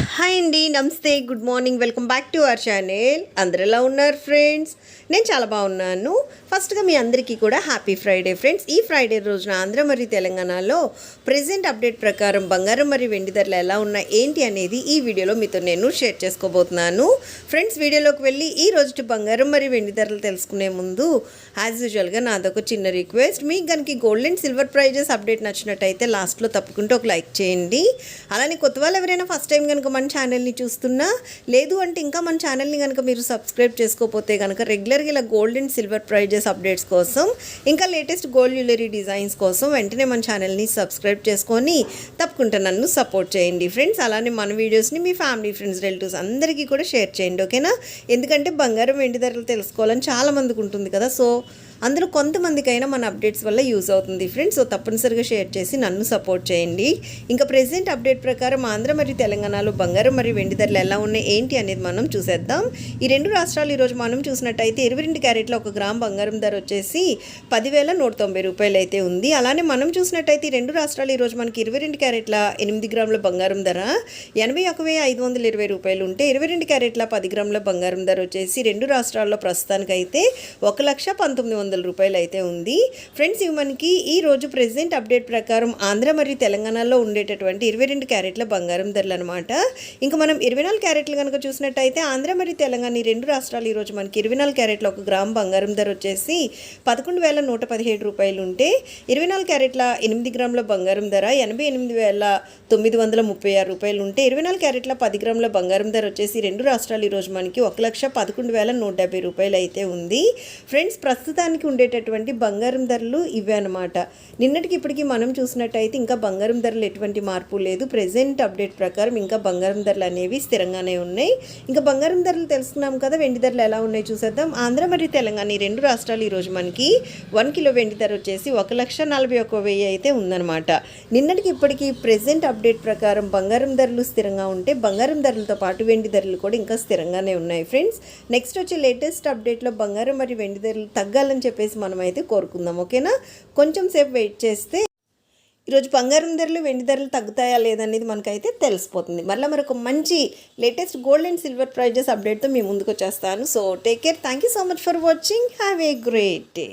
Hi అండి నమస్తే good morning welcome back to our channel. అందరు ఎలా ఉన్నారు ఫ్రెండ్స్? నేను చాలా బాగున్నాను. ఫస్ట్గా మీ అందరికీ కూడా హ్యాపీ ఫ్రైడే ఫ్రెండ్స్. ఈ ఫ్రైడే రోజున ఆంధ్ర మరియు తెలంగాణలో ప్రెసెంట్ అప్డేట్ ప్రకారం బంగారం మరియు వెండి ధరలు ఎలా ఉన్నాయి ఏంటి అనేది ఈ వీడియోలో మీతో నేను షేర్ చేసుకోబోతున్నాను. ఫ్రెండ్స్ వీడియోలోకి వెళ్ళి ఈ రోజు బంగారం మరియు వెండి ధరలు తెలుసుకునే ముందు యాజ్ యూజువల్గా నాదొక చిన్న రిక్వెస్ట్ మీకు కనుక gold and silver prices update నచ్చినట్టయితే లాస్ట్లో తప్పకుండా ఒక లైక్ చేయండి. అలానే కొత్త వాళ్ళు ఎవరైనా ఫస్ట్ టైం కనుక మన ఛానల్ని చూస్తున్నా లేదు అంటే ఇంకా మన ఛానల్ని కనుక మీరు సబ్స్క్రైబ్ చేసుకోకపోతే కనుక రెగ్యులర్గా ఇలా gold and silver prices updates కోసం ఇంకా లేటెస్ట్ గోల్డ్ జ్యువెలరీ డిజైన్స్ కోసం వెంటనే మన ఛానల్ని సబ్స్క్రైబ్ చేసుకొని తప్పకుండా నన్ను సపోర్ట్ చేయండి ఫ్రెండ్స్ అలానే మన వీడియోస్ని మీ ఫ్యామిలీ ఫ్రెండ్స్ రిలేటివ్స్ అందరికీ కూడా షేర్ చేయండి ఓకేనా ఎందుకంటే బంగారం వెండి ధరలు తెలుసుకోవాలని చాలా మందికి ఉంటుంది కదా సో అందులో కొంతమందికైనా మన అప్డేట్స్ వల్ల యూజ్ అవుతుంది ఫ్రెండ్స్. సో తప్పనిసరిగా షేర్ చేసి నన్ను సపోర్ట్ చేయండి. ఇంకా ప్రెసెంట్ అప్డేట్ ప్రకారం ఆంధ్ర మరియు తెలంగాణలో బంగారం మరియు వెండి ధరలు ఎలా ఉన్నాయి ఏంటి అనేది మనం చూసేద్దాం. ఈ రెండు రాష్ట్రాలు ఈరోజు మనం చూసినట్టయితే ఇరవై రెండు క్యారెట్ల ఒక గ్రామ్ బంగారం ధర వచ్చేసి పదివేల నూట తొంభై రూపాయలు అయితే ఉంది. అలానే మనం చూసినట్టయితే ఈ రెండు రాష్ట్రాలు ఈరోజు మనకి ఇరవై రెండు క్యారెట్ల ఎనిమిది గ్రాముల బంగారం ధర ఎనభై ఒక వెయ్యి ఐదు వందల ఇరవై రూపాయలు ఉంటే ఇరవై రెండు క్యారెట్ల పది గ్రాముల బంగారం ధర వచ్చేసి రెండు రాష్ట్రాల్లో ప్రస్తుతానికైతే ఒక లక్ష పంతొమ్మిది వందల వందల రూపాయలు అయితే ఉంది. ఫ్రెండ్స్ ఇవి మనకి ఈ రోజు ప్రెసెంట్ అప్డేట్ ప్రకారం ఆంధ్ర మరియు తెలంగాణలో ఉండేటటువంటి ఇరవై రెండు క్యారెట్ల బంగారం ధరలు అనమాట ఇంకా మనం ఇరవై నాలుగు క్యారెట్లు కనుక చూసినట్టయితే ఆంధ్ర మరియు తెలంగాణ ఈ రెండు రాష్ట్రాలు ఈరోజు మనకి ఇరవై నాలుగు క్యారెట్ల ఒక గ్రామ్ బంగారం ధర వచ్చేసి పదకొండు వేల నూట పదిహేడు రూపాయలు ఉంటే ఇరవై నాలుగు క్యారెట్ల ఎనిమిది గ్రాముల బంగారం ధర ఎనభై ఎనిమిది వేల తొమ్మిది వందల ముప్పై ఆరు రూపాయలు ఉంటే ఇరవై నాలుగు క్యారెట్ల పది గ్రాముల బంగారం ధర వచ్చేసి రెండు రాష్ట్రాలు ఈరోజు మనకి ఒక లక్ష పదకొండు వేల నూట డెబ్బై రూపాయలు అయితే ఉంది. ఫ్రెండ్స్ ప్రస్తుతానికి ఉండేటటువంటి బంగారం ధరలు ఇవే అనమాట నిన్నటికి ఇప్పటికి మనం చూసినట్టయితే ఇంకా బంగారం ధరలు ఎటువంటి మార్పు లేదు. ప్రజెంట్ అప్డేట్ ప్రకారం ఇంకా బంగారం ధరలు అనేవి స్థిరంగానే ఉన్నాయి. ఇంకా బంగారం ధరలు తెలుసుకున్నాం కదా వెండి ధరలు ఎలా ఉన్నాయి చూసేద్దాం. ఆంధ్ర మరియు తెలంగాణ ఈ రెండు రాష్ట్రాలు ఈరోజు మనకి వన్ కిలో వెండి ధర వచ్చేసి ఒక లక్ష నలభై ఒక వెయ్యి అయితే ఉందన్నమాట. నిన్నటికి ఇప్పటికి ప్రజెంట్ అప్డేట్ ప్రకారం బంగారం ధరలు స్థిరంగా ఉంటే బంగారం ధరలతో పాటు వెండి ధరలు కూడా ఇంకా స్థిరంగానే ఉన్నాయి ఫ్రెండ్స్. నెక్స్ట్ వచ్చే లేటెస్ట్ అప్డేట్లో బంగారం మరియు వెండి ధరలు తగ్గాలని చెప్పేసి మనం అయితే కోరుకుందాం ఓకేనా? కొంచెం సేపు వెయిట్ చేస్తే ఈరోజు బంగారం ధరలు వెండి ధరలు తగ్గుతాయా లేదనేది మనకైతే తెలిసిపోతుంది. మళ్ళీ మరొక మంచి latest gold and silver prices అప్డేట్తో మీ ముందుకు వచ్చేస్తాను. So take care. Thank you so much for watching. Have a great day.